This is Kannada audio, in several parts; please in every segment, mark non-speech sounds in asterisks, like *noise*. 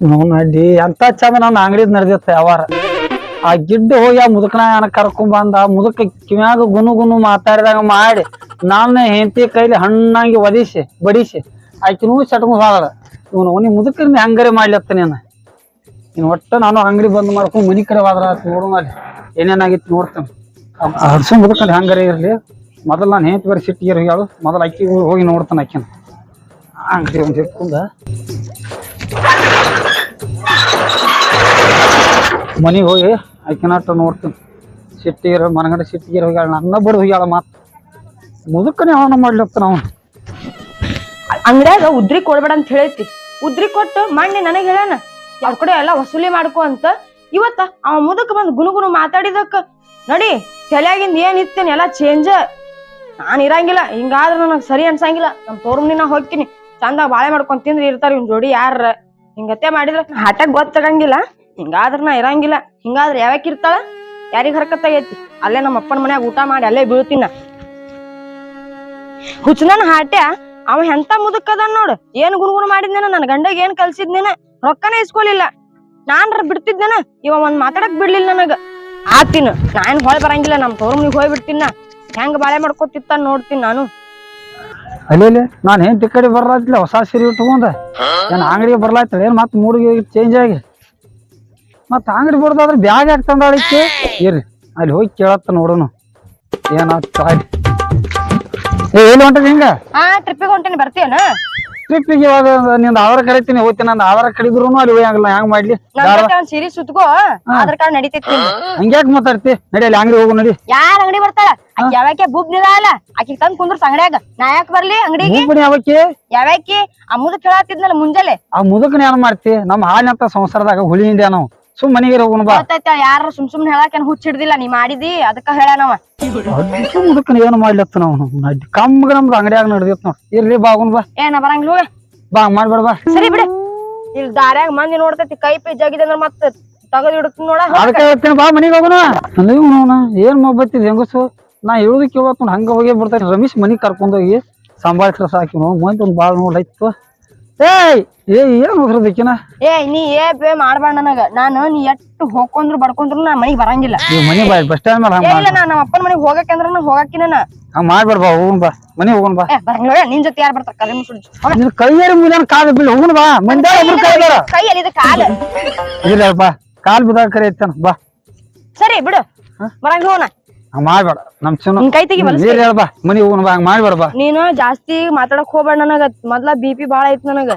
ನೋನ್ ಅಡ್ಡಿ ಎಂತ ಚಂದ ನನ್ನ ಅಂಗಡಿದ್ ನಡೆದಿತ್ತ ಯಾವಾರ. ಆ ಗಿಡ್ಡ ಹೋಗಿ ಆ ಮುದುಕನ ಏನ ಕರ್ಕೊಂಡ್ ಬಂದ, ಆ ಮುದುಕ ಕಿವ್ಯಾಗ ಗುನು ಗುನು ಮಾತಾಡಿದಾಗ ಮಾಡಿ ನನ್ನ ಹೆಂಡತಿ ಕೈಲಿ ಹಣ್ಣಾಗಿ ಒದಿಸಿ ಬಡಿಸಿ, ಆಕಿನೂ ಚಟಕು ಹೋದ ಇವನು, ನೀ ಮುದುಕರಿಂದ ಹಂಗರಿ ಮಾಡ್ಲತ್ತ ನೀನು? ಇನ್ ಒಟ್ಟ ನಾನು ಅಂಗಡಿ ಬಂದ್ ಮಾಡ್ಕೊಂಡು ಮನಿ ಕಡೆ ಹೋದ್ರ ನೋಡೋಣ ಅಲ್ಲಿ ಏನೇನಾಗಿತ್ತು ನೋಡ್ತೇನೆ. ಹರ್ಸು ಮುದುಕಂಡ್ ಹಂಗರಿ ಇರ್ಲಿ. ಮೊದಲು ನಾನು ಹೆಂಡತಿ ಬರೀ ಸಿಟ್ಟಿಗೆ ಹೋಗ್ಯಾಳು. ಮೊದಲು ಅಕ್ಕಿ ಹೋಗಿ ನೋಡ್ತಾನೆ ಅಕ್ಕಿನ ಅಂಗಡಿ ಒಂದು ಹಿಡ್ಕೊಂಡ ಮನೆಗೆ ಹೋಗಿ ಆಕಿನಟ್ಟು ನೋಡ್ತೀನಿ. ಸಿಟ್ಟಿಗೆ ಮನಗಡೆ ಸಿಟ್ಟಿಗೆ ಹೋಗ್ಯಾಳ. ನನ್ನ ಬಡ ಹೋಗ್ಯಾಳ ಮಾತು. ಮುದುಕನೇ ಅವನ ಮಾಡ್ಲತ್ತ ನಾವು ಅಂಗಡ್ಯಾಗ ಉದ್ರಿ ಕೊಡ್ಬೇಡ ಅಂತ ಹೇಳೈತಿ. ಉದ್ರಿ ಕೊಟ್ಟು ಮಣ್ಣಿ ನನಗೆ ಹೇಳ್ಯಾನ ಅವ್ರ ಕಡೆ ಎಲ್ಲ ವಸೂಲಿ ಮಾಡ್ಕೋ ಅಂತ ಇವತ್ತ ಅವ ಮುದಕ್ ಬಂದ್ ಗುನುಗುನು ಮಾತಾಡಿದಕ್ಕ, ನಡಿ, ತಲೆಯಾಗಿಂದ ಏನ್ ಇತ್ತೇನೆ ಎಲ್ಲ ಚೇಂಜ್ ನಾನ್ ಇರಂಗಿಲ್ಲ. ಹಿಂಗಾದ್ರ ನನಗ್ ಸರಿ ಅನ್ಸಂಗಿಲ್ಲ. ನಮ್ ತೋರ್ಮನಿ ನಾ ಹೋಗ್ತೀನಿ. ಚಂದ ಬಾಳೆ ಮಾಡ್ಕೊಂಡ್ ತಿಂದ್ರೆ ಇರ್ತಾರ ಇವ್ನ ಜೋಡಿ ಯಾರ ಹಿಂಗತ್ತೆ ಮಾಡಿದ್ರ ಹಠಕ್ ಗೊತ್ತಾಗಂಗಿಲ್ಲ. ಹಿಂಗಾದ್ರ ನಾ ಇರಂಗಿಲ್ಲ. ಹಿಂಗಾದ್ರೆ ಯಾವ್ಯಾಕೆ ಇರ್ತಾಳ? ಯಾರಿಗ್ ಹರಕತ್ತಾಗೈತಿ ಅಲ್ಲೇ ನಮ್ಮ ಅಪ್ಪನ ಮನ್ಯಾಗ ಊಟ ಮಾಡಿ ಅಲ್ಲೇ ಬೀಳ್ತೀನ. ಹುಚ್ಚನನ್ ಹಾಟ್ಯ, ಅವ ಎಂತ ಮುದುಕದ ನೋಡು? ಏನ್ ಗುಣಗುಣ ಮಾಡಿದ್ನೇನ? ನನ್ ಗಂಡಗ ಏನ್ ಕಲ್ಸಿದ್ನೇನ? ರೊಕ್ಕನ ಇಸ್ಕೊಲಿಲ್ಲ ನಾನ್ರ ಬಿಡ್ತಿದ್ದೇನ ಇವ ಒಂದ್ ಮಾತಾಡಕ್ ಬಿಡ್ಲಿಲ್ಲ ನನಗ. ಆತಿನ ನಾನ್ ಹೊಳ್ ಬರಂಗಿಲ್ಲ, ನಮ್ ತೋರ್ಮನಿಗ್ ಹೋಯ್ ಬಿಡ್ತೀನ ಹೆಂಗ್ ಬಾಳೆ ಮಾಡ್ಕೊತಿತ್ತ ನೋಡ್ತೀನಿ ನಾನು. ಅಲ್ಲೇ ನಾನು ಹೆಂಡತಿ ಕಡೆ ಬರ್ಲಾತಿಲ್ಲ, ಹೊಸ ಸೀರೆ ಉಟ್ಕೊಂಡ. ಏನ್ ಅಂಗಡಿಗೆ ಬರ್ಲಾತಿಲ್ಲ, ಏನ್ ಮತ್ತೆ ಮೂಡಿಗೆ ಚೇಂಜ್ ಆಗಿ? ಮತ್ತೆ ಅಂಗಡಿ ಬರ್ದಾದ್ರೆ ಬ್ಯಾಗ್ ಯಾಕೆ ತಂದಾಳಿಕ್ಕೆ? ಇರ್ರಿ ಅಲ್ಲಿ ಹೋಗಿ ಕೇಳತ್ತ ನೋಡೋಣ ಏನಾಗ್ತಾ ಏ ಎಲ್ಲಿ ಹೊಂಟದ ಹಿಂಗ? ಆ ಟ್ರಿಪ್ಪಿಗೆ ಹೊಂಟೇನಿ ಬರ್ತೀಯನ? ಟ್ರಿಪ್ಪಿಗೆ ಇವಾಗ ನಿಂದ ಆಧಾರ ಕಡಿತೀನಿ ಹೋಗ್ತೀನಿ ನಂದು ಆಧಾರ ಕಡಿದ್ರು ಅಲ್ಲಿ ಹೋಗಂಗಿಲ್ಲ ಹೆಂಗ್ ಮಾಡ್ಲಿ. ಸೀರಿ ಸುತ್ಕೋ ಆಧಾರ್ ಕಾರ್ಡ್ ನಡೀತೈತಿ ಹಂಗ್ಯಾಕ್ ಮಾತಾಡ್ತಿ? ನಡಿ ಅಲ್ಲಿ ಅಂಗಡಿ ಹೋಗು ನಡಿ. ಯಾರ್ ಅಂಗಡಿ ಬರ್ತಾಳ? ಆಕಿ ಯಾವಾಕೆ ಬುಬ್ ಅಲ್ಲ? ಆಕಿ ತಂದ್ ಕುಂದ್ರ ಅಂಗಡ್ಯಾಗ. ನಾ ಯಾಕೆ ಬರ್ಲಿ ಅಂಗಡಿಗೆ? ಯಾವಕ್ಕೆ ಯಾವಕ್ಕೆ ಆ ಮುದಕ್ ಕೇಳತ್ತಿದ್ನಲ್ಲ ಮುಂಜಾನೆ. ಆ ಮುದಕ್ ಏನ್ ಮಾಡ್ತಿ? ನಮ್ಮ ಹಾಲಿನಂತ ಸಂಸಾರದಾಗ ಹುಳಿ ಹಿಂಡ್ಯಾ ನಾವು ಸುಮ್ ಮನೆಗೆ ಹೋಗೋಣ ಬಾ. ಗೊತ್ತೈತೆ ಯಾರ ಸುಮ್ ಸುಮ್ನೆ ಹೇಳಾಕೇನ್ ಹುಚ್ಚ ಹಿಡ್ದಿಲ್ಲ ನೀ ಮಾಡಿದಿ ಅದಕ್ಕ ಹೇಳ್ಯಾನವ ಅಡ್ಡಿ ಮುದುಕನ ಏನು ಮಾಡ್ಲತ್ತ ನಾವು? ಅಡ್ಡಿ ಕಮ್ಮಗ ನಮ್ದು ಅಂಗಡಿಯಾಗ ನಡೆದಿತ್ತು ನೋಡ್. ಇರ್ಲಿ ಬಾ ಹೋಗುನ್ ಬಾ. ಏನ ಬರಂಗಿಲ್ಲ ಹೋಗ. ಬಾ ಮಾಡ್ಬೇಡ ಬಾ. ಸರಿ ಬಿಡು. ಇಲ್ಲಿ ದಾರ್ಯಾಗ ಮಂದಿ ನೋಡ್ತೈತಿ ಕೈ ಪೈ ಜಗಿದೆ ಮತ್ತೆ ಮತ್ತ ತಗದ್ ಇಡ್ತೀನಿ ನೋಡ ಅದಕ್ಕೆ ಹೇಳ್ತೀನಿ ಬಾ ಮನೆಗೆ ಹೋಗೋಣ. ನೀವು ನೋಣ ಏನ್ ಮೊಬ್ಬತ್ತಿದ್ ಹೆಂಗಸು? ನಾ ಹೇಳುದು ಕೇಳತ್ ನೋಡ್ ಹಂಗ ಹೋಗಿ ಬಿಡ್ತಾರೆ ರಮೇಶ್ ಮನಿಗ್ ಕರ್ಕೊಂಡೋಗಿ ಸಂಭಾಳಿಸ್ರ ಸಾಕಿ ನೋಡ್ ಮಂದಿ ಒಂದ್ ಬಾಳ್ ನೋಡ್ಲಾಯ್ತು ಏಯ್ ಏ ಏನ್ ಹೋದ್ರದಕ್ಕಿನ ಏ ನೀ ಏ ಪೇ ಮಾಡ್ಬೇಡ ನನಗ. ನಾನು ನೀ ಎಟ್ಟು ಹೋಗ್ಕೊಂಡ್ರು ಬಡ್ಕೊಂಡ್ರು ನಾ ಮನಿಗ್ ಬರಂಗಿಲ್ಲ. ನೀವು ಮನೆ ಬಾ ಬಸ್ ಸ್ಟ್ಯಾಂಡ್ ಮೇಲೆ ಹಂಗ ಇಲ್ಲ ನಾ ನಮ್ಮ ಅಪ್ಪನ ಮನಿಗ್ ಹೋಗಕ್ಕೆ ಅಂದ್ರ ನಾ ಹೋಗಕ್ಕಿನ ನಾ. ಹಂಗ ಮಾಡ್ಬೇಡ ಬಾ ಹೋಗುನ್ ಬಾ. ಮನೆ ಹೋಗೋಣ ಬಾ. ಏ ಬರಂಗಿಲ್ಲ ನಿನ್ ಜೊತೆ ಯಾರು ಬರ್ತಾರ? ಕಲೆ ಮುಸುಡಿ ನಿನ್ ಕೈಯಾರ ಮುಗಿದ ಕಾಲ್ ಹೋಗುಣ ಬಾ. ಕೈದಾರ ಕೈಯಲ್ಲಿ ಇದು ಕಾಲ. ಇಲ್ಲ ಬಾ. ಕಾಲ್ ಬಿದ್ದಾಗ ಕರೆ ಐತನ ಬಾ. ಸರಿ ಬಿಡು. ಬರಂಗಿಲ್ಲ ಮಾಡ್ಬೇಡ. ನಮ್ ಚಿನ್ನ ನಿನ್ ಕೈ ತೆಗಿ ಬಲಸ್ ನೀರ್ ಹೇಳ್ ಬಾ. ಮನಿ ಹೋಗೋಣ ಬಾ ಹಂಗ ಮಾಡ್ಬೇಡ ಬಾ. ನೀನು ಜಾಸ್ತಿ ಮಾತಾಡಕ್ ಹೋಗ್ಬೇಡ ನನಗ. ಮೊದ್ಲ ಬಿ ಪಿ ಬಾಳ ಐತ್ ನನಗ.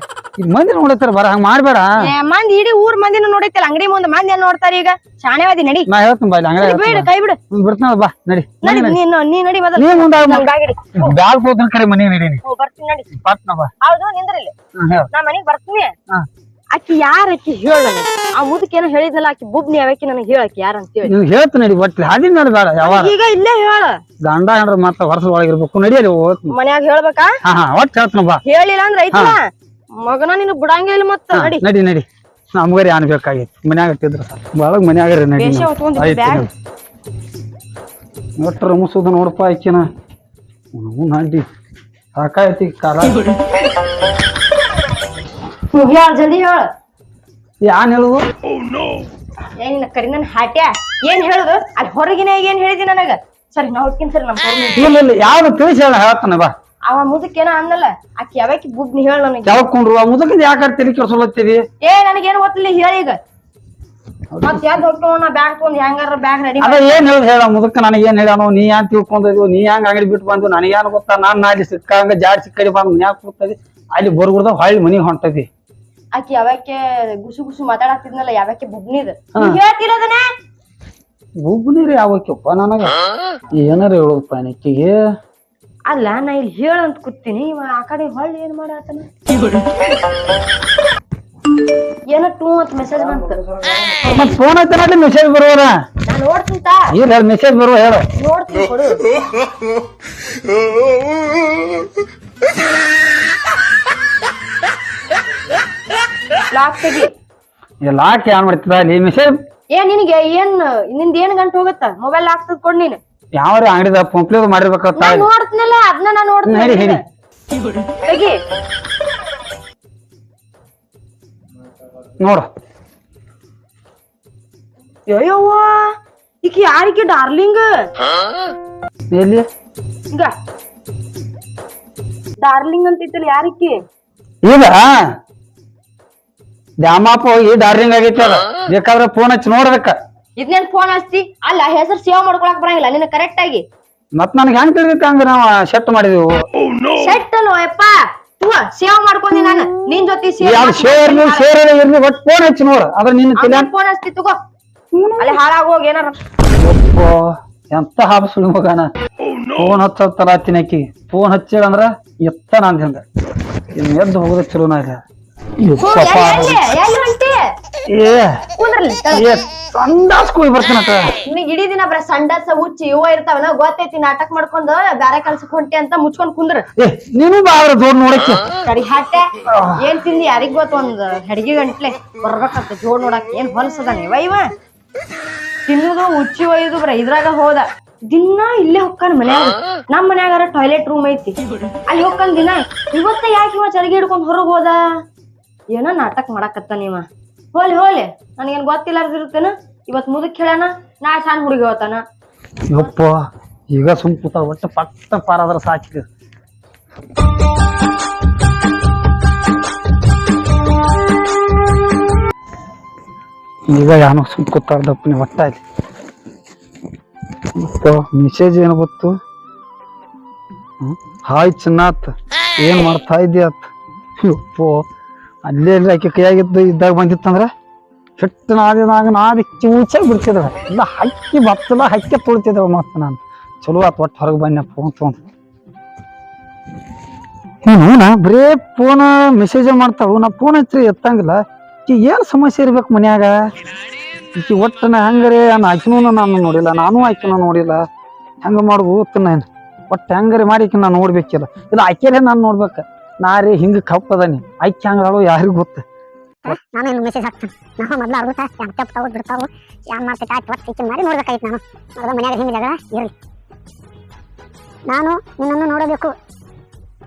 ಮಂದಿ ನೋಡತ್ತಾರ ಬರ ಹಂಗ ಮಾಡ್ಬೇಡ. ಏ, ಮಂದಿ ಇಡೀ ಊರ್ ಮಂದಿನ ನೋಡೈತಲ್ಲ ಅಂಗಡಿ ಮುಂದೆ ಮಂದಿ ಎಲ್ಲ ನೋಡ್ತಾರ ಈಗ? ಶಾಣೆವಾದಿ ನಡಿ. ನಾ ಹೇಳ್ತೀನಿ ಬಾ ಇಲ್ಲಿ ಅಂಗಡಿ ಬಿಡು ಕೈ ಬಿಡು. ಬಿಡ್ತಾನ ಬಾ ನಡಿ. ನಡಿ ನೀನು ನೀ ನಡಿ ಮೊದಲು. ನೀ ಮುಂದ ನನ್ ಬ್ಯಾಗ್ ಇಡಿ ಬ್ಯಾಗ್ ಹೋಗ್ತಾನ ಕಡೆ ಮನಿ ನಡೀನಿ. ಹ್ಞೂ, ಬರ್ತೀನಿ ನಡಿ. ಪಟ್ನ ಬಾ. ಹೌದು ನಿಂದ್ರಿಲ್ಲ. ಹ್ಮ್, ಹೇಳು. ನಾ ಮನಿಗ್ ಬರ್ತೀನಿ. ಹಾ. ಆಕಿ ಯಾರ ಆಕಿ ಹೇಳ ನನಗೆ. ಆ ಮುದಕೇನೋ ಹೇಳಿದ್ನಲ್ಲ ಆಕಿ ಬುಬ್ನಿ ಯಾವಾಕಿ ನನಗೆ ಹೇಳಾಕಿ ಯಾರ ಅಂತ ಹೇಳಿ ನೀವು ಹೇಳ್ತ ನಡಿ ಒಟ್ಲಿ ಹಾದಿ ಮೇಲೆ ಬೇಡ ಯಾವಾರ ಈಗ ಇಲ್ಲೇ ಹೇಳ. ಗಂಡ ಹೆಂಡ್ರ ಮತ್ತ ಹೊರಸ ಒಳಗಿರ್ಬೇಕು ನಡಿಯಲ್ಲಿ ಮನೆಯಾಗ ಮನ್ಯಾಗ ಹೇಳ್ಬೇಕಾ? ಹಾ ಹಾ ಒಟ್ಟು ಹೇಳ್ತನ ಬಾ. ಹೇಳಿಲ್ಲ ಅಂದ್ರೆ ಐತಲ್ಲ? ಮಗನ ನೀನು ಬಿಡಂಗೇ ಇಲ್ಲ ಮತ್ತ ನಡಿ. ನಡಿ ನಡಿ. ನಮ್ಗರಿ ಮನೆಯಾಗ ಬೇಕಾಗಿತ್ತು? ಮನ್ಯಾಗ ಇಟ್ಟಿದ್ರು ಬಾಳಗ್ ಮನ್ಯಾಗ ನಡಿ ಬೇಷ ನೀವು. ಹೊತ್ಕೊಂಡ್ ಆಯ್ತು ಬ್ಯಾಗ್. ನಡಿ. ಒಟ್ಟು ರಮಸೋದು ನೋಡಪ್ಪ ಆಕಿನ. ಹ್ಞೂ ನಡಿ ಸಾಕಾಯ್ತಿ ಕಾಲ. *laughs* ಹೇಳ ಜಲ್ದಿ ಹೇಳ. ಯಾನ್ ಹೇಳುದು? ಏನ್ ಕರಿ ನನ್ ಹಾಟ್ಯಾ? ಏನ್ ಹೇಳುದು? ಅಲ್ಲಿ ಹೊರಗಿನ ಏನ್ ಹೇಳಿದಿ ನನಗ? ಸರಿ ನಾ ಹೋಗ್ತೀನಿ ಸರಿ ನಮ್. ಇಲ್ಲ ಇಲ್ಲ ಯಾವ್ದು ತಿಳಿಸಿ ಹೇಳ ಹೇಳ್ತಾನೆ ಬಾ. ಅವ ಮುದಕ್ಕೇನ ಅನ್ನಲ್ಲ ಆಕಿ ಯಾವಾಕಿ ಬುಬ್ನಿ ಹೇಳ ನನಗೆ. ಯಾವಾಗ ಕೊಂಡ್ರು? ಆ ಮುದಕದ ಯಾಕೆ ತಲೆ ಕೆಡ್ಸೋಲತ್ತೀವಿ ಏ ನನಗೇನು ಗೊತ್ತಿಲ್ಲ ಹೇಳಿ ಈಗ. ಮತ್ ಯಾವ್ದು ಹೋಗ್ತಾವ ಬ್ಯಾಗ್ ತಗೊಂಡ್ ಹೆಂಗಾರ ಬ್ಯಾಗ್ ರೆಡಿ ಅದ ಏನ್ ಹೇಳುದು ಹೇಳ ಮುದಕ ನನಗೆ ಏನ್ ಹೇಳ್ಯಾನೋ ನೀ ಏನ್ ತಿಳ್ಕೊಂಡಿದ್ವು ನೀ ಹೆಂಗ್ ಅಂಗಡಿ ಬಿಟ್ಟು ಬಂದು ನನಗೇನು ಗೊತ್ತಾ? ನಾನ್ ಅಲ್ಲಿ ಸಿಕ್ಕಂಗ ಜಾಡ್ ಸಿಕ್ಕಡಿ ಬಂದ್ ಮನ್ಯಾಗ ಕೂತದಿ ಅಲ್ಲಿ ಬರ್ಗುಡ್ದ ಹೊಳ್ಳಿ ಮನಿಗ್ ಹೊಂಟದಿ. ಆಕಿ ಯಾವಕ್ಕೆ ಗುಸು ಗುಸು ಮಾತಾಡತ್ತಿದ್ನಲ್ಲ ಯಾವ್ಯಾಕೆ ಬುಬ್ನಿದ? ಹೇಳ್ತಿರೋದನ್ನ? ಬುಬ್ನೀರ್ ಯಾವಕ್ಕೆಪ್ಪ ನನಗ? ಏನಾರ ಹೇಳೋದು ಪಾನಿಕ್ಕಿಗೆ ಅಲ್ಲ ನಾ ಇಲ್ಲಿ ಹೇಳಂತ ಕೂತೀನಿ ಇವ ಆ ಕಡೆ ಹೊಳ್ಳಿ ಏನ್ ಮಾಡತ್ತನ ಏನ ಟೂ ಅಂತ ಮೆಸೇಜ್ ಬಂತು. ಮತ್ ಫೋನ್ ಐತೆ ಮೆಸೇಜ್ ಬರುವರ ನಾ ನೋಡ್ತಿಂತ ಇಲ್ಲ ಹೇಳ ಮೆಸೇಜ್ ಬರುವ ಹೇಳ. ನೋಡ್ತೀನಿ ಕೊಡು. *laughs* ಲಾಕ್ ತೆಗಿ. ಲಾಕ್ ಏನ್ ಮಾಡ್ತಿದ ಅಲ್ಲಿ ಮೆಸೇಜ್ ಏ ನಿನಗೆ ಏನ್ನಿಂದ ಏನ್ ಗಂಟು ಹೋಗತ್ತ? ಮೊಬೈಲ್ ಹಾಕ್ತದ ಕೊಡ್ ನೀನು. ಯಾವ ಅಂಗಡಿದ ನಾ ನೋಡ್ತೀನಲ್ಲ ಅದನ್ನ ನಾ ಹೇಳಿ, ಹೇಳಿ. ನೋಡ್ತೀನಿ ತೆಗಿ. ನೋಡು. ಅಯ್ಯವ್ವ ಈಕಿ ಯಾರಿಕಿ ಡಾರ್ಲಿಂಗ್? ಎಲ್ಲಿ? ಡಾರ್ಲಿಂಗ್ ಅಂತ ಇತ್ತಲ್ಲ ಯಾರಿಕಿ? ಈಗ? ದ್ಯಾಮಪ್ಪ ಹೋಗಿ ಡಾರ್ಲಿಂಗ್ ಆಗೈತಿ ಅದ. ಬೇಕಾದ್ರೆ ಫೋನ್ ಹಚ್ಚಿ ನೋಡ್ಬೇಕ. ಇದನ್ನೇನ್ ಫೋನ್ ಹಚ್ತಿ? ಅಲ್ಲ ಹೆಸರು ಸೇವ್ ಮಾಡ್ಕೊಳಕ್ ಬರಂಗಿಲ್ಲ ನಿನ್ನ ಕರೆಕ್ಟ್ ಆಗಿ. ಮತ್ ನನಗೆ ಹೆಂಗ್ ತಿಳಿದಿತ್ತ ಹಂಗ ನಾವು ಸೆಟ್ ಮಾಡಿದೆವು? ಸೆಟ್ ಅಲ್ವ ಯಪ್ಪ? ತೂ ಸೇವ್ ಮಾಡ್ಕೊಂಡಿ ನಾನು. ನಿನ್ ಜೊತೆ ಯಾರು ಶೇರ್ ಶೇರ್ ಇರ್ಲಿ ಫೋನ್ ಹಚ್ಚಿ ನೋಡು. ಅದ್ರ ನಿನ್ನ ತಿಳಿ ಫೋನ್ ಹಚ್ತಿ ತಗೋ. ಅಲ್ಲಿ ಹಾಳಾಗೋಗಿ ಏನಾರ. ಅಪ್ಪ ಎಂತ ಹಾಬಸುಳಿ ಮಗನ. ಫೋನ್ ಹಚ್ಚತ್ತಾರ ತಿನ್ನಕಿ ಫೋನ್ ಹಚ್ಚಿಳ ಅಂದ್ರ ಎತ್ತ ನಾನ್ ಹಿಂಗ ಇನ್ ಎದ್ದು ಹೋಗುದ ಚಲೋನ ಇದೆ ಸಂಡಾಸ್ ಕೂಯ್ ಬರ್ತೀನಟ ನಿನಗ್ ಇಡೀ ದಿನ ಬರ ಸಂಡಾಸ ಹುಚ್ಚಿ ಇವ ಇರ್ತಾವನ ಗೊತ್ತೈತಿ ನಾಟಕ ಮಾಡ್ಕೊಂಡು ಬ್ಯಾರೆ ಕೆಲ್ಸಕ್ಕೆ ಹೊಂಟಿ ಅಂತ ಮುಚ್ಕೊಂಡ್ ಕುಂದ್ರ. ನೀನು ಬಾವ್ರ ಜೋಡ್ ನೋಡಕ್ಕೆ. ಕಡಿ ಹಾಟೆ. ಏನ್ ತಿಂದಿ? ಯಾರಿಗ್ ಗೊತ್ತ? ಒಂದ್ ಹೆಡ್ಗಿ ಗಂಟ್ಲೆ. ಬರ್ಬೇಕಂತ ಜೋಡ್ ನೋಡಕ್ ಏನ್ ಹೊಲಸದಂಗ ಇವ ತಿನ್ನುದು ಉಚ್ಚಿ ಒಯ್ದು ಬರ ಇದ್ರಾಗ ಹೋದ. ದಿನ ಇಲ್ಲೇ ಹೊಕ್ಕಾನ ಮನ್ಯಾಗ. ನಮ್ಮ ಮನ್ಯಾಗಾರ ಟಾಯ್ಲೆಟ್ ರೂಮ್ ಐತಿ. ಅಲ್ಲಿ ಹೋಗ್ಕೊಂಡ್ ದಿನ. ಇವತ್ತ ಯಾಕೆ ಇವ ಚರಗಿ ಹಿಡ್ಕೊಂಡ್ ಹೊರಗ್ ಹೋದ? ಏನೋ ನಾಟಕ ಮಾಡಾಕತ್ತ ನೀವ ಹೋಲಿ ಹೋಲಿ. ನನಗೇನು ಗೊತ್ತಿಲ್ಲಾರ್ದಿರುತ್ತೇನ? ಇವತ್ ಮುದಕ್ ಹೇಳ್ಯಾನ, ನಾ ಸಣ್ಣ ಹುಡುಗಿ ಹೋತಾನ ಯಪ್ಪ, ಈಗ ಸುಮ್ ಕೂತ ಒಟ್ಟು ಪಟ್ಟ ಪಾರಾದ್ರ ಸಾಕಿದೆ ಈಗ. ಯಾನೋ ಸುಮ್ ಕೂತಾರ್ದಪ್ಪನಿ ಒಟ್ಟಾಯ್ತು ಮೆಸೇಜ್ ಏನು ಗೊತ್ತು? ಹಾಯ್ ಚಿನ್ನಾತ್, ಏನ್ ಮಾಡ್ತಾ ಇದ್ದೀಯತ್ ಯಪ್ಪೋ ಅಲ್ಲೇ ಅಲ್ಲಿ ಆಕೆ ಕೈಯಾಗಿದ್ದು ಇದ್ದಾಗ ಬಂದಿತ್ತಂದ್ರೆ ಕೆಟ್ಟ ನಾದಿನಾಗ ನಾದಿ ಚೂಚಾಗಿ ಬಿಡ್ತಿದ್ರು. ಇಲ್ಲ ಹಕ್ಕಿ ಬತ್ತಲ್ಲ ಹಕ್ಕಿ ತುಳಿತಿದ್ರು ಮತ್ತೆ ನಾನು. ಚಲೋ ಆತ್ ಒಟ್ಟು ಹೊರಗೆ ಬನ್ನಿ ಫೋನ್ ತೊಗೊಂಡು. ಹ್ಞೂ ಬರೇ ಫೋನ್ ಮೆಸೇಜ್ ಮಾಡ್ತಾಳು, ನಾ ಫೋನ್ ಹಚ್ಚಿ ಎತ್ತಂಗಿಲ್ಲ. ಈ ಏನು ಸಮಸ್ಯೆ ಇರ್ಬೇಕು ಮನ್ಯಾಗ? ಈಕಿ ಒಟ್ಟು ನಾ ಹೆಂಗರೆ ನಾನು ಆಕಿನೂ ನಾನು ನೋಡಿಲ್ಲ, ನಾನು ಆಕಿನೂ ನೋಡಿಲ್ಲ. ಹೆಂಗೆ ಮಾಡ್ಬೋದು ನಾನು ಒಟ್ಟು ಹೆಂಗರೆ ಮಾಡಿ ಈಕಿ ನಾನು ನೋಡ್ಬೇಕಿಲ್ಲ. ಇಲ್ಲ, ಆಕೆಲೇ ನಾನು ನೋಡ್ಬೇಕು. ನಾ ಹಿಂಗ ಹಿಂಗೆ ಕಪ್ಪದನಿ ಆಯ್ಕೆ ಹಂಗಾಳು ಯಾರಿಗೂ ಗೊತ್ತ. ನಾನು ಏನು ಮೆಸೇಜ್ ಹಾಕ್ತೇನೆ. ನಾವು ಮೊದಲು ಅರ್ಧ ಟಪ್ ತಗೋ ಬಿಡ್ತಾವು. ಯಾನ್ ಮಾಡ್ತೈತೆ ಆಯ್ತು ಒಟ್ಟು ಟೀಚಿಂಗ್ ಮಾಡಿ ನೋಡ್ಬೇಕಾಯ್ತು ನಾನು. ಅರ್ಧ ಮನ್ಯಾಗ ಹಿಂಗೆ ಜಗಳ ಇರಲಿ. ನಾನು ನಿನ್ನನ್ನು ನೋಡಬೇಕು.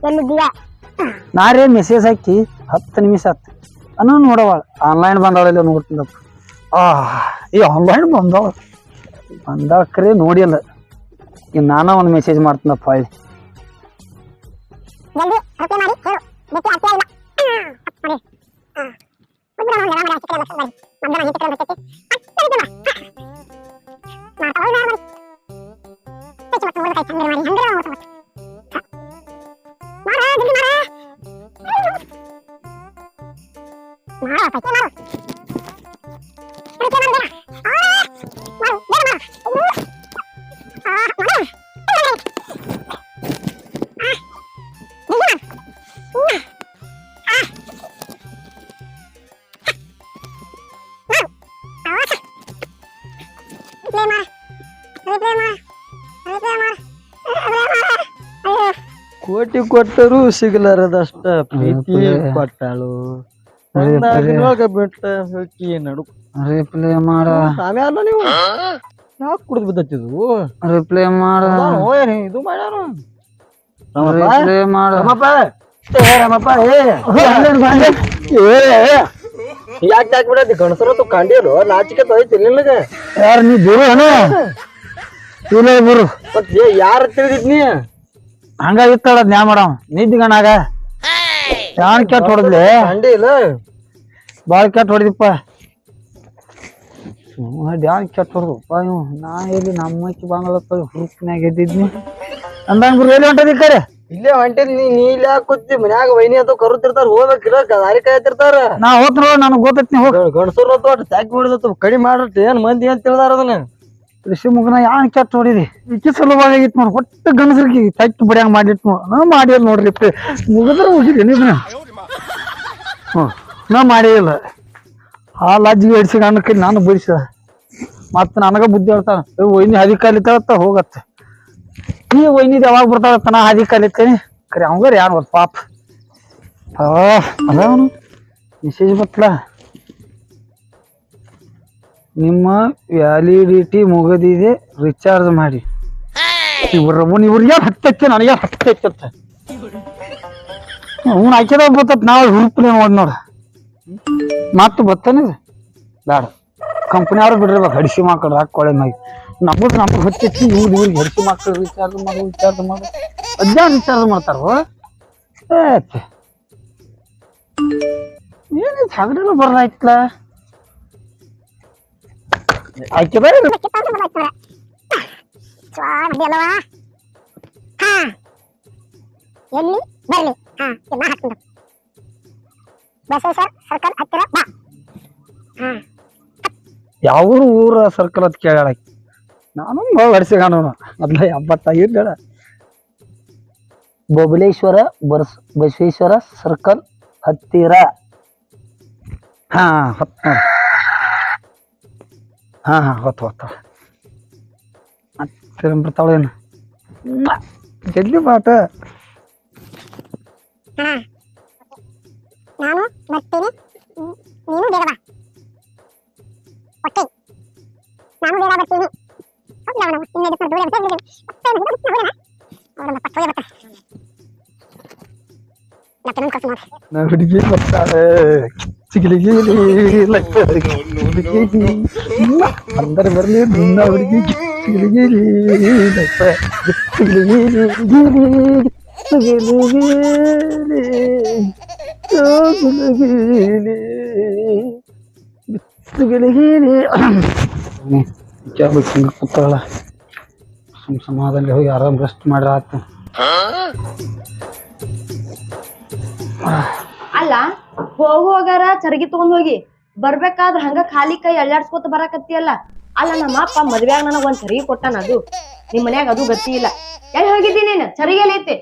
ಎಲ್ಲಿದ್ದೀಯಾ? ನಾರೇ ಮೆಸೇಜ್ ಹಾಕಿ ಹತ್ತು ನಿಮಿಷ ಆತು. ಅನ್ನ ನೋಡವಾಳ ಆನ್ಲೈನ್ ಬಂದಾವಲ್ಲ ನೋಡ್ತಿದ್ದಪ್ಪ ಆ ಈ ಆನ್ಲೈನ್ ಬಂದವಳ ಬಂದಾಕ್ರೆ ಕರೆ ನೋಡಿಲ್ಲ ಇನ್ನು ನಾನು ಒಂದು ಮೆಸೇಜ್ ಮಾಡ್ತೀನಪ್ಪ ಹೇಳಿ ಜಲ್ದಿ ರಿಪ್ಲೈ ಮಾಡಿ. ಹೇಳು ಬೇಕಿ ಆಗ್ತಾ ಇಲ್ಲ ಆ, ಮಾಡಿ ಆ. ಒಂದ್ ಬಿಡು, ಒಂದ್ ಜನ ಮಾಡಿ, ಚಿಕ್ಕ ಮಕ್ಕಳು ಮಾಡಿ. ಒಂದ್ ಜನ ಹಿಂದೆ ಕಡೆ ಬರ್ತೈತಿ. ಅಷ್ಟ್ ರೀತಿ ಮಾಡು. ಆ. ಮಾಡ್ತಾವ, ಇವ್ರು ಮಾಡಿ. ಹೆಚ್ಚು ಮಕ್ಕಳು ಓದ್ಬೇಕಾಯ್ತು, ಹಂಗೆ ಮಾಡಿ, ಹಂಗೆ ಓದ್ಬೇಕು ಮತ್ತೆ. ಹ. ಮಾಡು, ಜಲ್ದಿ ಮಾಡು. ಮಾಡು, ಅಪ್ಪ, ಮಾಡು. ಕೋಟಿ ಕೊಟ್ಟರು ಸಿಗಲಾರದಷ್ಟ. ಪ್ರೀತಿ ಕೊಟ್ಟಳು. ಬಿಟ್ಟ ಹೋಗಿ ನಡು. ರಿಪ್ಲೈ ಮಾಡ. ಆಮ್ಯಾಲ ನೀವು? ಯಾಕೆ ಕುಡಿದು ಬಿದ್ದತ್ತಿದು ರಿಪ್ಲೈ ಮಾಡ. ಇದು ಮಾಡ್ಯಾನು ರಮಪ್ಪ? ರಿಪ್ಲೈ ಮಾಡ. ರಮಪ್ಪ? ಏ ರಮಪ್ಪ ಏ. ಯಾಕೆ ಯಾಕೆ ಬಿಡತಿ ಗಣಸರತ್ತು ಕಂಡಿಯಲು ನಾಚಿಕೆ ತೊಯ್ತಿ ನಿನಗ. ಯಾರು ನೀ ದೂರ ಇಲ್ಲ ಬರು ಮತ್ ಏ ಯಾರ ತಿಳಿದಿದ್ನಿ ಹಂಗಾಗಿತ್ತಾಳ ನ್ಯಾ ಮಾಡವ ನಿದ್ದಿ ಗಣಾಗ ಯಾನ್ ಕೆಟ್ಟ ಹೊಡೆದ್ಲಿ? ಹಂಡಿ ಇಲ್ಲ? ಭಾಳ ಕೆಟ್ಟ ಹೊಡೆದಿಪ್ಪ. ಡ್ಯಾನ್ ಕೆಟ್ಟ ಹೊಡೆದಪ್ಪ ಇವ್ ನಾ ಎಲ್ಲಿ ನಮ್ಮ ಅಕ್ಕಿ ಬಂಗಳಪ್ಪ ಹುರುಪಿನಾಗ ಎದ್ದಿದ್ನಿ. ಅಂದಂಗ ಗುರು ಎಲ್ಲಿ ಹೊಂಟದಿ ಕರೆ ಇಲ್ಲೇ ಹೊಂಟಿದ್ ನೀ ನೀ ಕೂತಿ ಮನ್ಯಾಗ ವೈನಿ ಅಂತ ಕರುತ್ತಿರ್ತಾರ ಹೋಗ್ಬೇಕಿಲ್ಲ ದಾರಿ ಕಾಯ್ತಿರ್ತಾರ. ನಾ ಹೋತ್ ನೋಡ್ ನನಗ್ ಗೊತ್ತೈತಿ ಹೋಗ್. ಗಣಸರು ದೊಡ್ಡ ತ್ಯಾಕ್ ಬಿಡದತ್ತು ಕಡಿಮೆ ಮಾಡ್ರಿ ಏನ್ ಮಂದಿ ಅಂತ ತಿಳಿದಾರ ಅದನ್ನ. ಕೃಷಿ ಮುಗನ ಯಾನ್ ಕೆಟ್ಟ ಹೊಡಿದಿ ಇಕ್ಕಿ ಸುಲಭವಾಗಿತ್ತು ನೋಡಿ ಒಟ್ಟು ಗಣಸರಿಗೆ ತಟ್ಟಿ ಬಡಿಯಂಗ್ ಮಾಡಿಟ್ಟು ನಾ ಮಾಡಿಲ್ಲ ನೋಡ್ರಿ ಮುಗಿದ್ರೆ ಹೋಗಿರಿ ನೀವು ಹ್ಞೂ, ನಾ ಮಾಡಿಲ್ಲ. ಆ ಲಜ್ಜಿಗೆ ಹಿಡ್ಸಿ ನನ್ನ ಕೈ ನಾನು ಬಿಡಿಸ ಮತ್ತೆ ನನಗೆ ಬುದ್ಧಿ ಹೇಳ್ತಾನೆ ಒಯ್ನಿ ಹದಿ ಕಲಿತಾಳತ್ತ ಹೋಗತ್ತೆ. ನೀ ಒಯ್ನಿದ್ ಯಾವಾಗ ಬರ್ತಾಳತ್ತ ನಾ ಹದಿ ಕಲಿತೇನೆ ಕರೆ, ಅವಂಗಾರ ಯಾರು ಪಾಪ. ಅವನು ಮೆಸೇಜ್ ಬತ್ತಲ್ಲ ನಿಮ್ಮ ವ್ಯಾಲಿಡಿಟಿ ಮುಗಿದಿದೆ ರಿಚಾರ್ಜ್ ಮಾಡಿ. ಇವ್ರ ಇವ್ರು ಯಾರು ಹತ್ತೈತೆ, ನನಗೆ ಹತ್ತೈತೆ ಅವ್ನು ಹಾಕಿದ ಬರ್ತತ್ ನಾವು ಹುರುಪ್ಲೆ ನೋಡಿ ನೋಡ. ಮತ್ತ ಬತ್ತಾನೆ ಬೇಡ. ಕಂಪ್ನಿಯವ್ರು ಬಿಡ್ರಿ ಹಡಿಸಿ ಮಕ್ಕಳು ಹಾಕೊಳ್ಳೆ ನಾಯಿ. ನಮ್ಮದು ನಮಗೆ ಹತ್ತೈತಿ, ಇವ್ರು ಇವ್ರಿಗೆ ಹಡಿಸಿ ಮಾಡ್ಕೊಳ್ರಿ ರಿಚಾರ್ಜ್ ಮಾಡು ವಿಚಾರ ಮಾಡು. ಅಜ್ಜ ವಿಚಾರ ಮಾಡ್ತಾರ? ಏನು ಹಗಡೆಲ್ಲ ಬರ್ಲಾಯ್ತಲ್ಲ ಆಯ್ಕೆ ಬೇರೆ ಎಲ್ಲಿ ಬರ್ಲಿ ಹಾ. ಎಲ್ಲ ಹಾಕೊಂಡು ಬಸವೇಶ್ವರ ಸರ್ಕಲ್ ಹತ್ತಿರ ಬಾ. ಹಾ. ಯಾವ ಊರ ಸರ್ಕಲ್ ಅಂತ ಕೇಳ ನಾನು ಹೊಡಿಸಿಕೊಂಡವನು ಮೊದ್ಲ ಬೇಡ. ಬಬಲೇಶ್ವರ ಬರ್ಸ್ ಬಸವೇಶ್ವರ ಸರ್ಕಲ್ ಹತ್ತಿರ. ಹಾ ಹೊತ್ತ. ನೋಡು. ಹಾ ಹಾ ಹೊತ್ತು ಹೊತ್ತು ಹತ್ತಿರ ಬರ್ತಾಳೇನು ಜಲ್ದಿ ಬಾಟ ಹಾ ನಾನು ಬರ್ತೀನಿ ಹ್ಮ್, ನೀನು ಬೇಗ ಬಾ ಓಕೆ ನಾನು ಬೇಗ ಬರ್ತೀನಿ ಹೌದು ನಾವು ಇನ್ನೇ ದೂರ ದೂರ ದೂರ ದೂರ ಅವರನ್ನ ಪಕ್ಕ ಹೋಗಿ ಬರ್ತಾರೆ ಮತ್ತೆ ನನ್ನ ಕಳ್ಸಿ ನೋಡಿ ಹುಡುಗಿ ಬರ್ತಾಳೆ ಚಿಗಿಲಿಗಿಲಿ ಅಂದರೆ ಬರಲಿ ನಿನ್ನ ಹುಡುಗಿ ಚಿಗಿಲಿಗಿಲಿ ಕೂತಾಳ ಸುಮ್ ಸಮಾಧಾನ ಹೋಗಿ ಆರಾಮ್ ರೆಸ್ಟ್ ಮಾಡ್ರ ಆತು ಅಲ್ಲ ಹೋಗುವಾಗಾರ ಚರಗಿ ತಗೊಂಡ್ ಹೋಗಿ. ಬರ್ಬೇಕಾದ್ರ ಹಂಗ ಖಾಲಿ ಕೈ ಅಳ್ಳಾಡ್ಸ್ಕೊತ ಬರಾಕತ್ತಿಯಲ್ಲ? ಅಲ್ಲ ನಮ್ಮ ಅಪ್ಪ ಮದ್ವ್ಯಾಗ ನನಗ ಒಂದ್ ಚರಗಿ ಕೊಟ್ಟಾನ ಅದು. ನಿಮ್ ಮನ್ಯಾಗ ಅದು ಗತಿ ಇಲ್ಲ. ಎಲ್ಲಿ ಹೋಗಿದ್ದೀನಿ ನೀನ್? ಚರಿಗೆ ಎಲ್ಲೈತಿ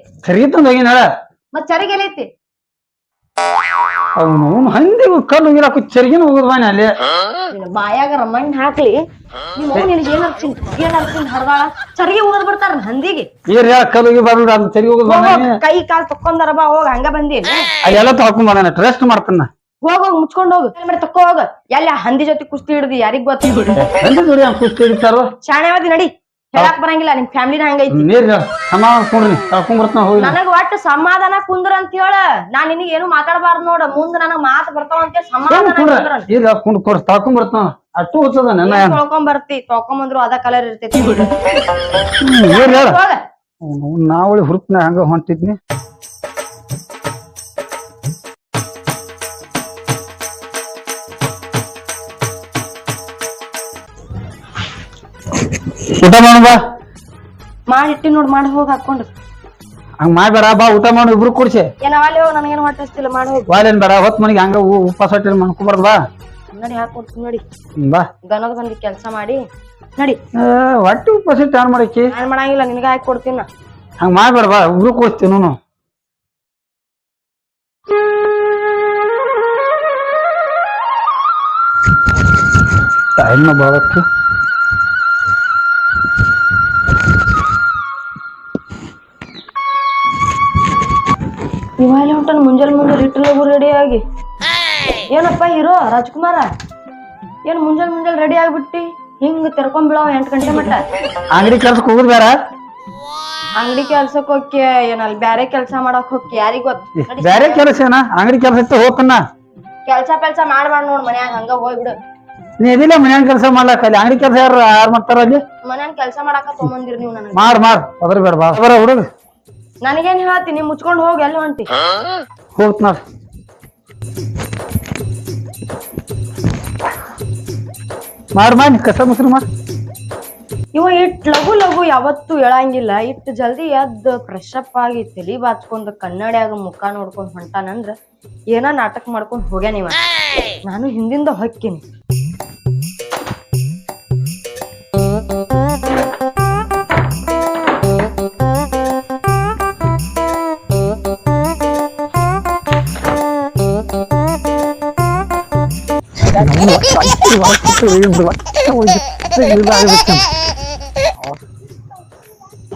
ತಂದು ಹೋಗಿನಾಳ ಮತ್ ಚರಿಗೆ ಎಲ್ಲೈತಿ ಅವನು ಹಂದಿ ಕಲ್ಲು ಹೋಗಿರಾಕು ಚರಿಗಿನ ಹೋಗುದ್ ಬಾನಿ ಅಲ್ಲಿ. ನಿನ್ನ ಬಾಯಾಗ ರಮಣ್ ಹಾಕ್ಲಿ. ನಿಮ್ಮ ಅವ್ವ ನಿನಗೆ ಹಡ್ದಾಳ ಚರಿಗೆ ಬಿಡ್ತಾರ ಹಂದಿಗೆ. ಏರ್ ಯಾ ಕಲ್ಲು ಹೋಗಿ ಬರ್ಬಿಡ ಅದು ಚರಿಗೆ ಹೋಗುದ್ ಬಾನಿ ಹೋಗ್ ಕೈ ಕಾಲ್ ತಕ್ಕೊಂಡಾರ ಬಾ ಹೋಗ ಹಂಗ ಬಂದಿ. ಬಂದಾನ ಟ್ರಸ್ಟ್ ಮಾಡ್ತಾನ. ಹೋಗ ಹೋಗ್ ಮುಚ್ಕೊಂಡ್ ಹೋಗ. ಮಾಡಿ ತಕ್ಕೋ ಹೋಗ. ಎಲ್ಲ ಹಂದಿ ಜೊತೆ ಕುಸ್ತಿ ಹಿಡ್ದು ಯಾರಿಗ್ ಗೊತ್ತ ಹಂದಿ ಕುಸ್ತಿ ಹಿಡಿತಾರ? ಶಾಣೆವಾದಿ ನಡಿ. ಹೇಳಾಕ್ ಬರಂಗಿಲ್ಲ ನಿಮ್ ಫ್ಯಾಮಿಲಿ ಹಂಗೈತಿ. ನೀರ್ ಹೇಳ ಸಮಾಧಾನ ಕುಂಡ್ರಿ ತಳ್ಕೊಂಡ್ ಬರ್ತಾನ ಹೋಗಿ. ನನಗ್ ಒಟ್ಟ ಸಮಾಧಾನ ಕುಂದ್ರ ಅಂತ ಹೇಳ ನಾ ನಿನಗೆ ಏನು ಮಾತಾಡಬಾರ್ದು ನೋಡ ಮುಂದ ನನಗ್ ಮಾತು ಬರ್ತಾವ ಅಂತ ಸಮಾಧಾನ ಇಲ್ಲ ಕುಂಡ್ ಕೊಡ್ ತಳ್ಕೊಂಡ್ ಬರ್ತಾನ ಅಟ್ಟು ಹೋಗ್ತದ ನನ್ನ ತೊಳ್ಕೊಂಡ್ ಬರ್ತಿ ತೊಳ್ಕೊಂಬಂದ್ರು ಅದ ಕಲರ್ ಇರ್ತೈತಿ. ನಾವಳಿ ಹುರುಪ್ನ ಹಂಗ ಹೊಂಟಿದ್ನಿ. ಊಟ ಮಾಡು ಬಾ. ಮಾಡಿ ಇಟ್ಟಿ ನೋಡ್ ಮಾಡಿ ಹೋಗಿ ಹಾಕೊಂಡು ಹಂಗ ಮಾಡ್ಬೇಡ ಬಾ ಊಟ ಮಾಡು ಇಬ್ರು ಕೂಡ್ಸಿ. ಏನ್ ಅವಲ್ಲಿ ಹೋಗ್ ನನಗೇನು ಹೊಟ್ಟಿಸ್ತಿಲ್ಲ ಮಾಡಿ ಹೋಗಿ. ವಾಲೇನ್ ಬೇಡ ಹೊತ್ ಮನಿಗೆ ಹಂಗ ಉಪ್ಪಾಸ ಉಪವಾಸ ಹೊಟ್ಟಿರ್ ಮನ್ಕೊಬಾರ್ದು ಬಾ. ನಡಿ ಹಾಕೊಡ್ತೀನಿ ನೋಡಿ. ಹ್ಮ್, ಬಾ. ದನದ ಬಂದಿ ಕೆಲಸ ಮಾಡಿ ನಡಿ. ಏ, ಹೊಟ್ಟಿ ಉಪವಾಸ ಇಟ್ಟು ಏನ್ ಮಾಡಕ್ಕಿ. ನಾನ್ ಮಾಡಂಗಿಲ್ಲ ನಿನಗೆ ಹಾಕಿ ಕೊಡ್ತೀನಿ ನಾ. ಹಂಗ ಮಾಡ್ಬೇಡ ಬಾ ಇಬ್ರು ಕೂಡ್ಸ್ತೀವಿ ನಾನು ಬಾಳಕ್ಕೆ ಬಾಳತ್ತು ಇವಾಗ ಹೊಂಟನ್ ಮುಂಜಾನೆ ಮುಂಜಾನೆ ಇಟ್ಟಲಗು ರೆಡಿ ಆಗಿ. ಏನಪ್ಪ ಹೀರೋ ರಾಜ್ಕುಮಾರ? ಏನ್ ಮುಂಜಾನೆ ಮುಂಜಾನೆ ರೆಡಿ ಆಗ್ಬಿಟ್ಟಿ? ಹಿಂಗ್ ತೆರ್ಕೊಂಡ್ಬಿಡವ ಎಂಟು ಎಂಟ್ ಗಂಟೆ ಮಟ್ಟ. ಅಂಗಡಿ ಕೆಲ್ಸಕ್ಕೆ ಹೋಗುದು ಬೇಡ? ಅಂಗಡಿ ಕೆಲ್ಸಕ್ ಹೋಗಿ ಏನಲ್ಲಿ ಬ್ಯಾರೆ ಕೆಲ್ಸ ಮಾಡಕ್ ಹೋಗಿ ಯಾರಿಗ್ ಗೊತ್ತ ಬೇರೆ ಕೆಲಸ ಏನ? ಅಂಗಡಿ ಕೆಲಸ ಇತ್ತು ಹೋಗ್ತಾನ? ಕೆಲ್ಸ ಪೆಲ್ಸ ಮಾಡ್ಬಾರ್ದು ನೋಡ್ ಮನ್ಯಾಗ ಹಂಗ ಹೋಗ್ಬಿಡು ನೀ ಮನ್ಯಾಗ ಕೆಲಸ ಮಾಡ್ಲಕ್ಕ ಅಲ್ಲಿ? ಅಂಗಡಿ ಕೆಲಸ ಯಾರು ಯಾರು ಮಾಡ್ತಾರ ಅಲ್ಲಿ? ಮನ್ಯಾಗ ಕೆಲ್ಸ ಮಾಡಾಕ ತೊಗೊಂಬಂದಿರ್ ನೀವು ನನಗೆ. ಮಾಡ್ ಮಾಡ್. ಅದ್ರ ಬೇಡ ಬಾ. ಬರ ಹುಡುಗ. ನನಗೇನ್ ಹೇಳ್ತೀನಿ ನೀ ಮುಚ್ಕೊಂಡ್ ಹೋಗಿ ಎಲ್ಲಿ ಹೊಂಟಿ ಹೋಗ್ತ ನೋಡ್ ಮಾಡ್ ಮಾಡಿ ಕಸ ಮುಸ್ರು ಮಾಡ್. ಇವ ಇಟ್ ಲಘು ಲಘು ಯಾವತ್ತು ಹೇಳಂಗಿಲ್ಲ. ಇಟ್ ಜಲ್ದಿ ಎದ್ದು ಫ್ರೆಶ್ ಅಪ್ ಆಗಿ ತಲಿ ಬಾಚ್ಕೊಂಡ್ ಕನ್ನಡಿಯಾಗ ಮುಖ ನೋಡ್ಕೊಂಡ್ ಹೊಂಟಾನಂದ್ರ ಏನ ನಾಟಕ ಮಾಡ್ಕೊಂಡ್ ಹೋಗ್ಯಾನಿವ ನಾನು ಹಿಂದಿಂದ ಹೊಕ್ಕಿನಿ.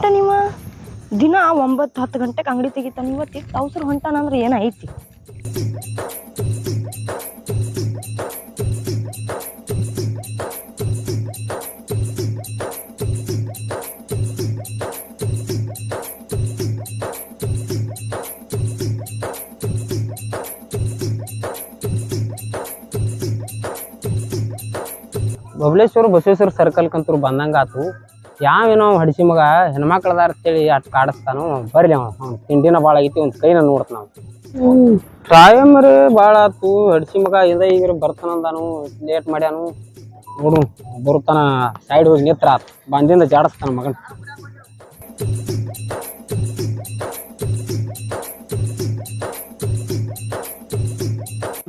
ನೀವ ದಿನ ಒಂಬತ್ತು ಹತ್ತು ಗಂಟೆಗೆ ಅಂಗಡಿ ತೆಗಿತಾನ ಇವತ್ತು ಅವಸರ ಹೊಂಟಾನಂದ್ರೆ ಏನ ಬಬಲೇಶ್ವರ ಬಸವೇಶ್ವರ ಸರ್ಕಲ್ ಕಂತರು ಬಂದಂಗ ಆತು. ಯಾವೇನೋ ಹಡಿಸಿ ಮಗ ಹೆಣ್ಮಕ್ಳದಾರ ಅಂತೇಳಿ ಅಟ್ ಕಾಡಿಸ್ತಾನು, ಬರ್ಲಿ ಅವ ತಿಂಡಿನ ಭಾಳ ಆಗೈತಿ ಒಂದು ಕೈನ ನೋಡ್ತ ನಾವು. ಟೈಮರಿ ಭಾಳ ಆತು, ಹಡಿಸಿ ಮಗ ಇದ ಈಗ ಬರ್ತಾನಂದಾನು ಲೇಟ್ ಮಾಡ್ಯಾನು. ನೋಡು ಬರ್ತಾನ ಸೈಡ್ ಹೋಗಿ ನಿತ್ರ ಆತು, ಬಂದಿಂದ ಜಾಡಿಸ್ತಾನ ಮಗನ್.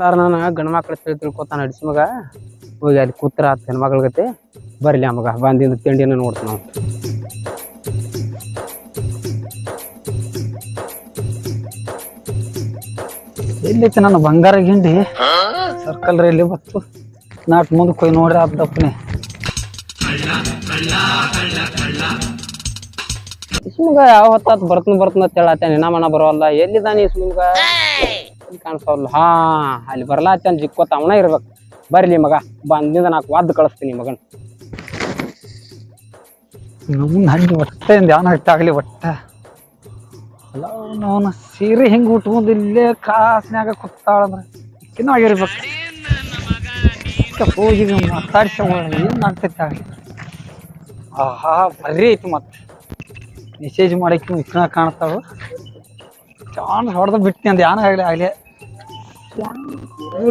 ನಾನು ಗಂಡು ಮಕ್ಳು ತಿಳಿ ತಿಳ್ಕೊತಾನ ಹಡಿಸಿ ಮಗ. ಹೋಗಿ ಅಲ್ಲಿ ಕೂತ್ರ ಆತ ಹೆಣ್ಮಕ್ಳ ಗತೆ. ಬರಲಿ ಆ ಮಗ ಬಂದಿಂದ ತಿಂಡಿನ ನೋಡ್ತಾನ ನಾವು. ಎಲ್ಲೈತಿ ನನ್ನ ಬಂಗಾರ ಗಿಂಡಿ? ಸರ್ಕಲ್ ರೈಲಿ ಬತ್ತು. ನಾಟ್ ಮುಂದಕ್ಕೆ ಹೋಗಿ ನೋಡ್ರಿ ಆದ್ದಪ್ಪನೆ ಇಸ್ಮುಗ ಯಾವ ಹೊತ್ತಾತ್ ಬರ್ತನ ಬರ್ತನ ಅಂತ ಹೇಳತ್ತೆ ನಿನ್ನ ಮನ ಬರೋಲ್ಲ ಎಲ್ಲಿದ್ದಾನೆ ಇಸ್ಮುಗ ಕಾಣಿಸೋಲ್ಲ ಹಾ, ಅಲ್ಲಿ ಬರ್ಲಾತ್ತನ್ ಜಿಕ್ಕೋತ, ಅವನ ಇರ್ಬೇಕು. ಬರ್ಲಿ ಮಗ ಬಂದಿಂದ ನಾಲ್ಕು ವಾದ್ ಕಳಿಸ್ತೀನಿ ಮಗನ್. ಹಂಗೆ ಒಟ್ಟೆ ಧ್ಯಾನ ಇಟ್ಟಾಗಲಿ ಒಟ್ಟ ಅಲ್ಲ ಅವನ ಸೀರೆ ಹಿಂಗೆ ಉಟ್ಕೊಂಡು ಇಲ್ಲೇ ಕಾಸ್ನ್ಯಾಗ ಕೂತಾಳಂದ್ರೆ. ಇನ್ನೂ ಆಗಿರ್ಬೇಕು. ಹೋಗಿ ಮಾತಾಡ್ಸಿ ಏನು ಆಗ್ತೈತೆ ಆಗಲಿ. ಆಹಾ, ಬರ್ರಿ ಐತಿ ಮತ್ತೆ. ಮೆಸೇಜ್ ಮಾಡಕ್ಕೆ ಇಕ್ಕಣ ಕಾಣ್ತಾವ ಚಾನ್ಸ್ ಹೊಡೆದು ಬಿಡ್ತೀನಿ ಅಂದ ಯಾನ ಆಗಲಿ ಆಗಲಿ.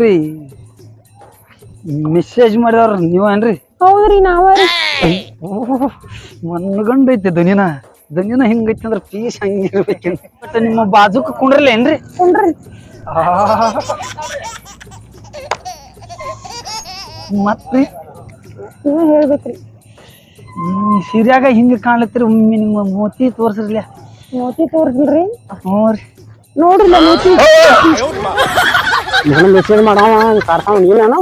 ರೀ ಮೆಸೇಜ್ ಮಾಡಿದವ್ರ ನೀವೇನ್ರಿ ಹೌದ್ರಿ ನಾವ ಮನ್ಗಂಡ್ ಐತಿ ದನಿನ ದನಿನ ಹಿಂಗೈತಿ ಅಂದ್ರ ಪೀಸ್ ಹಂಗಿರ್ಬೇಕೇನ್ ಮತ್ತೆ ನಿಮ್ಮ ಬಾಜುಕ್ ಕುಂಡ್ರಲ್ಲ ಏನ್ರಿ ಕುಂಡ್ರಿ ಮತ್ರಿ ನೀವ್ ಹೇಳ್ಬೇಕ್ರಿ ಹ್ಮ್ ಸೀರ್ಯಾಗ ಹಿಂಗ ಕಾಣ್ಲತ್ತೀರಿ ಒಮ್ಮೆ ನಿಮ್ಮ ಮೋತಿ ತೋರ್ಸಿರ್ಲಿ ಮೋತಿ ತೋರ್ಸಿಲ್ರಿ ಹ್ಞೂ ರೀ ನೋಡ್ರಿ ಮೋತಿ ಮೆಸೇಜ್ ಮಾಡವ ಕಾರ್ತಾವ ನೀನೇನು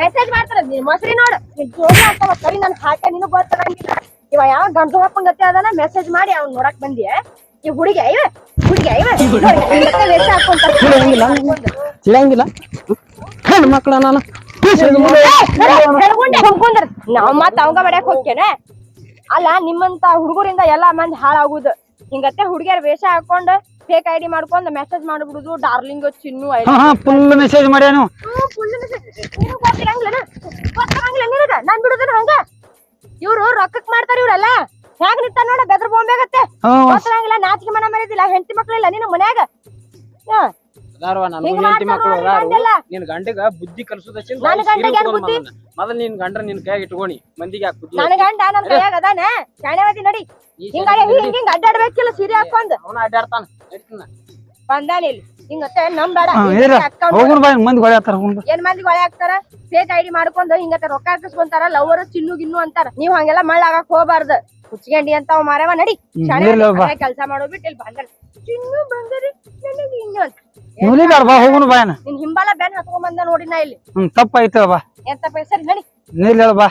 ಮೆಸೇಜ್ ಮಾಡ್ತಾರ. ಮೊಸರಿ ನೋಡು. ಜೋಡಿ ಆಗ್ತಾವ ಸರಿ ನನ್ ಹಾಕ ನಿನಗ್ ಗೊತ್ತಾಗಂಗಿಲ್ಲ ಇವ ಯಾವ ಗಂಟು ಹಾಕೊಂಡ್ ಮೆಸೇಜ್ ಮಾಡಿ ಅವ್ನ್ ನೋಡಕ್ ಬಂದಿ ಈ ಹುಡುಗಿ ಐವ ಹುಡುಗಿ ತಿಳಿಯಂಗಿಲ್ಲ ಹೆಣ್ಣು ನಾನು ನಾವ್ ಮತ್ ಅವಂಗ ಬಡ್ಯಾಕ್ ಹೋಗ್ತೇನೆ. ಅಲ್ಲ ನಿಮ್ಮಂತ ಹುಡುಗರಿಂದ ಎಲ್ಲಾ ಮಂದಿ ಹಾಳಾಗುದು. ಹಿಂಗತ್ತೆ ಹುಡುಗಿಯರ್ ವೇಷ ಹಾಕೊಂಡ್ ಫೇಕ್ ಐಡಿ ಮಾಡ್ಕೊಂಡು ಮೆಸೇಜ್ ಮಾಡ್ಬಿಡುದು ಡಾರ್ಲಿಂಗ್ ಚಿನ್ನು ಹಾ ಹಾ ಫುಲ್ ಮೆಸೇಜ್ ಮಾಡ್ಯಾನು. ನಾನ್ ಬಿಡುದನ ಹಂಗ. ಇವ್ರು ರೊಕ್ಕಕ್ ಮಾಡ್ತಾರ ಇವ್ರೆಲ್ಲ. ಹೇಗ್ ನಿಂತ ನೋಡ ಬೆದ್ರ ಬಾಂಬೆ ಆಗತ್ತೆ. ಗೊತ್ತಿರಂಗಿಲ್ಲ ನಾಚಿಕೆ ಮನ ಮರಿದಿಲ್ಲ ಹೆಂಡತಿ ಮಕ್ಳಿಲ್ಲ ನಿನ್ನ ಮನ್ಯಾಗ. ಹಾ, ಅದಾರವ ನನ್ನ ಹಿಂಗ್ ಹೆಂಡತಿ ಮಕ್ಕಳು ಮಾಡ್ತಾರ್ ಅದಾರು. ನಿನ್ ಗಂಡಗ ಬುದ್ಧಿ ಮೊದಲ ನಿನ್ ಗಂಡ್ರ ನಿನ್ ಕೈಯಾಗ ಇಟ್ಕೊಣಿ. ಮಂದಿಗೆ ಯಾಕೆ ಬುದ್ಧಿ ನನ್ ಗಂಡ ನನ್ ಕೈಯಾಗ ಅದಾನ? ಶಾಣೆವತಿ ನಡಿ. ಹಿಂಗ ಹಿಂಗ್ ಹಿಂಗ್ ಅಡ್ಡಾಡ್ಬೇಕಿಲ್ಲ ಸೀರೆ ಹಾಕೊಂಡ್ ಅವನ ಅಡ್ಡಾಡ್ತಾನ. ಬಂದಾನ ಇಲ್ಲಿ. ಹಿಂಗತ್ತೆ ನಮ್ ಬೇಡ. ಮಂದಿ ಗೊಳೆ ಏನ್ ಮಂದಿ ಗೊಳೆ ಹಾಕ್ತಾರ? ಫೇಕ್ ಐಡಿ ಮಾಡ್ಕೊಂಡು ಹಿಂಗತ್ತೆ ರೊಕ್ಕ ಹಾಕಿಸ್ಕೊಂತಾರ ಲವರ್ ಚಿನ್ನು ಗಿನ್ನು ಅಂತಾರ. ನೀವ್ ಹಂಗೆಲ್ಲ ಮಳ್ಳ ಆಗಾಕ್ ಹೋಗ್ಬಾರ್ದು. ಹುಚ್ಚಿಗಂಡಿ ಅಂತ ಮಾರವ ನಡಿ. ಕೆಲಸ ಮಾಡೋ ಬಿಟ್ಟು ಇಲ್ಲಿ ಬಂದ್ರ ಚಿನ್ನು ಬಂದರಿ ನನಗೆ ಇನ್ನು ಅಂತ ನೂಲಿ ಬ್ಯಾಡ ಬಾ ಹೋಗುನ್ ನಿನ್ ಹಿಂಬಾಲ ಬೆನ್ ಹತ್ಕೊಂಡ್ ಬಂದ ನೋಡಿ ನಾ ಇಲ್ಲಿ. ಹ್ಮ್ ತಪ್ಪಾಯ್ತು ಬಾ. ಎಂತ ಪೈಸರಿ ಹೇಳ ಬಾ.